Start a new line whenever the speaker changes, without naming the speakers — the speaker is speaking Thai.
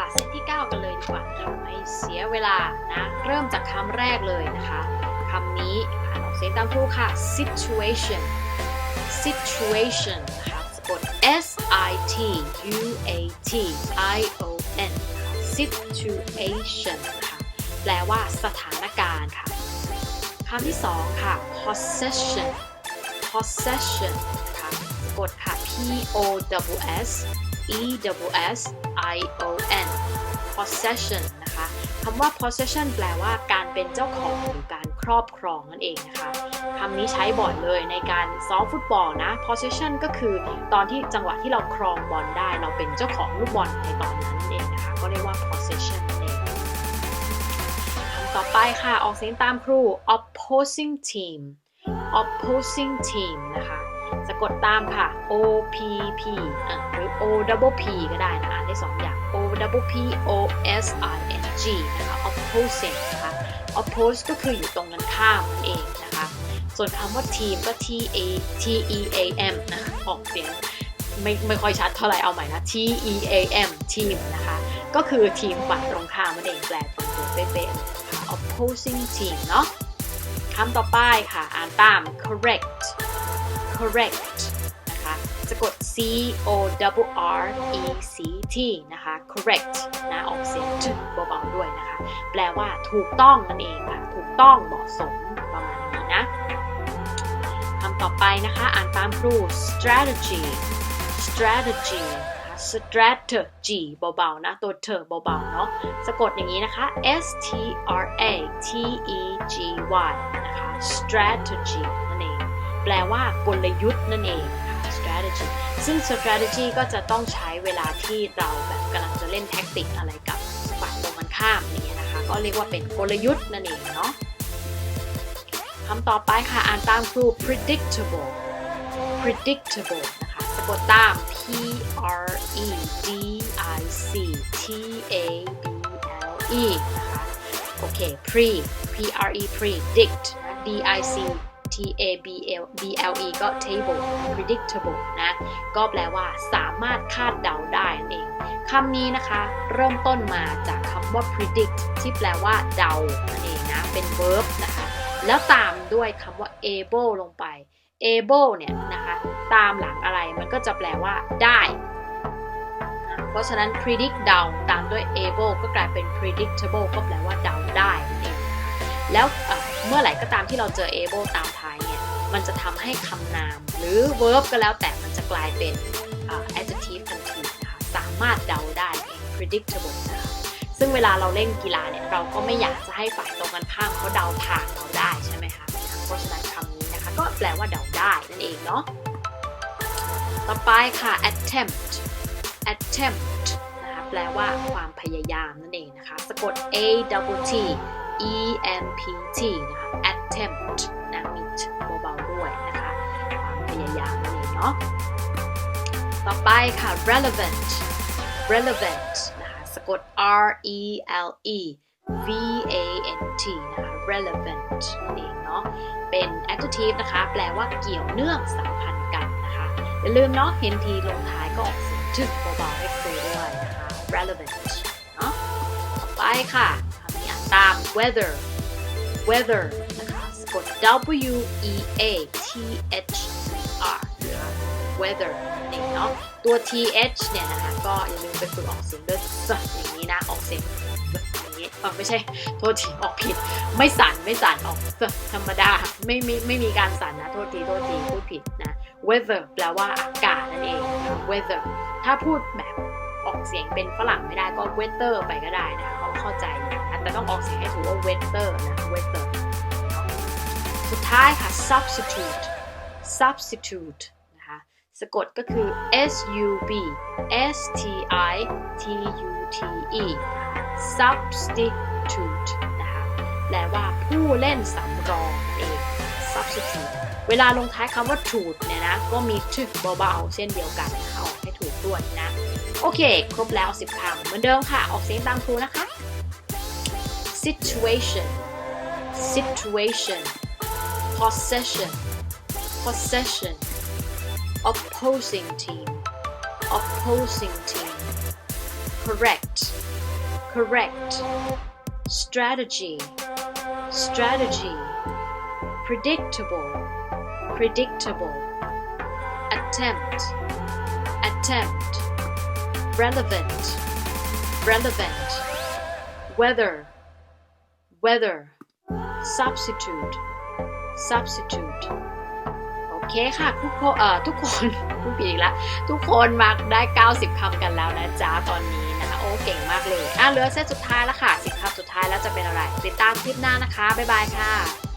ค่ะเซตที่ 9 กันเลยดีกว่าค่ะไม่เสียเวลานะเริ่มจากคำแรกเลยนะคะคำนี้อ่านออกเสียงตามครูค่ะ situation situation นะคะสะกด S I T U A T I O N situation นะคะแปลว่าสถานการณ์ค่ะคำที่สองค่ะ possession possession นะคะสะกดค่ะ P O W S E W S I O N possession นะคะคำว่า possession แปลว่าการเป็นเจ้าของหรือการครอบครองนั่นเองนะคะคำนี้ใช้บ่อยเลยในการซ้อมฟุตบอลนะ possession ก็คือตอนที่จังหวะที่เราครองบอลได้ เราเป็นเจ้าของลูกบอลในตอนนั้นเองนะคะ ก็เรียกว่า possession เองคำต่อไปค่ะ ออกเสียงตามครู opposing team opposing team นะคะ สะกดตามค่ะ O P P หรือ O double P ก็ได้นะอ่านได้สองอย่าง O double P O S I N G นะคะ opposing นะคะ oppose ก็คืออยู่ตรงกันข้ามนั่นเองนะคะ ส่วนคำว่า team ก็ T A T E A M นะคะออกเสียงไม่ไม่ค่อยชัดเท่าไหร่เอาใหม่นะ T E A M team นะคะ ก็คือทีมฝ่ายตรงข้ามนั่นเองแปลตรงตัวเป๊ะๆเลยน opposing team เนาะคำต่อไปค่ะ อ่านตาม correct correct นะคะ สะกด C O W R E C T นะคะ correct นะออกเสียงถึงเบาๆด้วยนะคะ แปลว่าถูกต้องนั่นเองค่ะ ถูกต้องเหมาะสมประมาณนี้นะคำต่อไปนะคะ อ่านตามครู strategy strategy นะคะ strategy เบาๆ นะ ตัวเธอเบาๆ เนาะสะกดอย่างนี้นะคะ S T R A T E G Y นะคะ strategy นั่นเอง ลว่ากลยุทธ์นั่นเอง strategy ซึ่ง strategy ก็จะต้องใช้เวลาที่เราแบบกำลังจะเล่นแท็กติกอะไรกับฝ่ายตรงกันข้ามอย่างเงี้ยนะคะ ก็เรียกว่าเป็นกลยุทธ์นั่นเองเนาะคำต่อไปค่ะ อ่านตามครู predictable predictable นะคะสะกดตาม P R E D I C T A B L E นะคะ โอเค pre P R E predict นะ D I C T A B L B L E ก็ table predictable นะ ก็แปลว่าสามารถคาดเดาได้นั่นเองคำนี้นะคะ เริ่มต้นมาจากคำว่า predict ที่แปลว่าเดานั่นเองนะ เป็น verb นะคะ แล้วตามด้วยคำว่า able ลงไป able เนี่ยนะคะ ตามหลังอะไรมันก็จะแปลว่าได้เพราะฉะนั้น predict เดาตามด้วย able ก็กลายเป็น predictable ก็แปลว่าเดาได้นั่นเองแล้วเมื่อไหร่ก็ตามที่เราเจอ able ตามท้ายเนี่ย มันจะทำให้คำนาม หรือ verb ก็แล้วแต่มันจะกลายเป็น adjective ทันทีนะคะสามารถเดาได้เอง predictable นะคะซึ่งเวลาเราเล่นกีฬาเนี่ยเราก็ไม่อยากจะให้ฝ่ายตรงกันข้ามเขาเดาทางเราได้ใช่ไหมคะเพราะฉะนั้นคำนี้นะคะ ก็แปลว่าเดาได้นั่นเองเนาะต่อไปค่ะ attempt attempt นะคะแปลว่าความพยายามนั่นเองนะคะ สะกด a w t e m p t นะคะ attempt นะมี t เบาๆ ด้วยนะคะ ความพยายามนั่นเองเนาะ ต่อไปค่ะ relevant relevant นะคะสะกด r e l e v a n t นะคะ relevant นั่นเองเนาะ เป็น adjective นะคะ แปลว่าเกี่ยวเนื่องสัมพันธ์กันนะคะ อย่าลืมเนาะ เห็นทีลงท้ายก็ออกเสียงถึกเบาๆให้ครูด้วยนะคะ relevant เนาะ ต่อไปค่ะคำนี้อ่านตาม weather weather กด w e a t h r นะคะ weather นั่เนาะตัว th เนี่ยนะคะก็อย่าลืมไปฝึกออกเสียงด้วยสอย่างนี้นะออกเสียงอย่างนี้เออไม่ใช่โทษทีออกผิด ไม่สั่นไม่สั่นออกธรรมดาไม่ไมีไม่มีการสั่นนะโทษทีโทษทีพูดผิดนะ weather แปลว่าอากาศนั่นเอง weather ถ้าพูดแบบออกเสียงเป็นฝรั่งไม่ได้ก็ weather ไปก็ได้นะเขาเข้าใจนะแต่ต้องออกเสียงให้ถูกว่า weather นะ weather ท้ายค่ะ substitute substitute นะคะสะกดก็คือ s u b s t i t u t e substitute นะคะแปลว่าผู้เล่นสำรองเอง substitute เวลาลงท้ายคำว่า truth เนี่ยนะ ก็มีทึกเบาๆ เช่นเดียวกันนะคะออกให้ถูกด้วยนะ โอเค ครบแล้ว 10คำเหมือนเดิมค่ะ ออกเสียงตามครูนะคะ situation situation possession possession opposing team opposing team. Correct correct. Strategy strategy. Predictable predictable. Attempt attempt. Relevant relevant. Weather weather. Substitute substitute โอเคค่ะทุกคนเอ่อทุกคนผู้ผิดอีกแล้วทุกคนมาได้ 90 คำกันแล้วนะจ๊ะตอนนี้นะคะโอ้เก่งมากเลย อะเหลือเซตสุดท้ายแล้วค่ะ 10คำสุดท้ายแล้วจะเป็นอะไร ติดตามคลิปหน้านะคะ บ๊ายบายค่ะ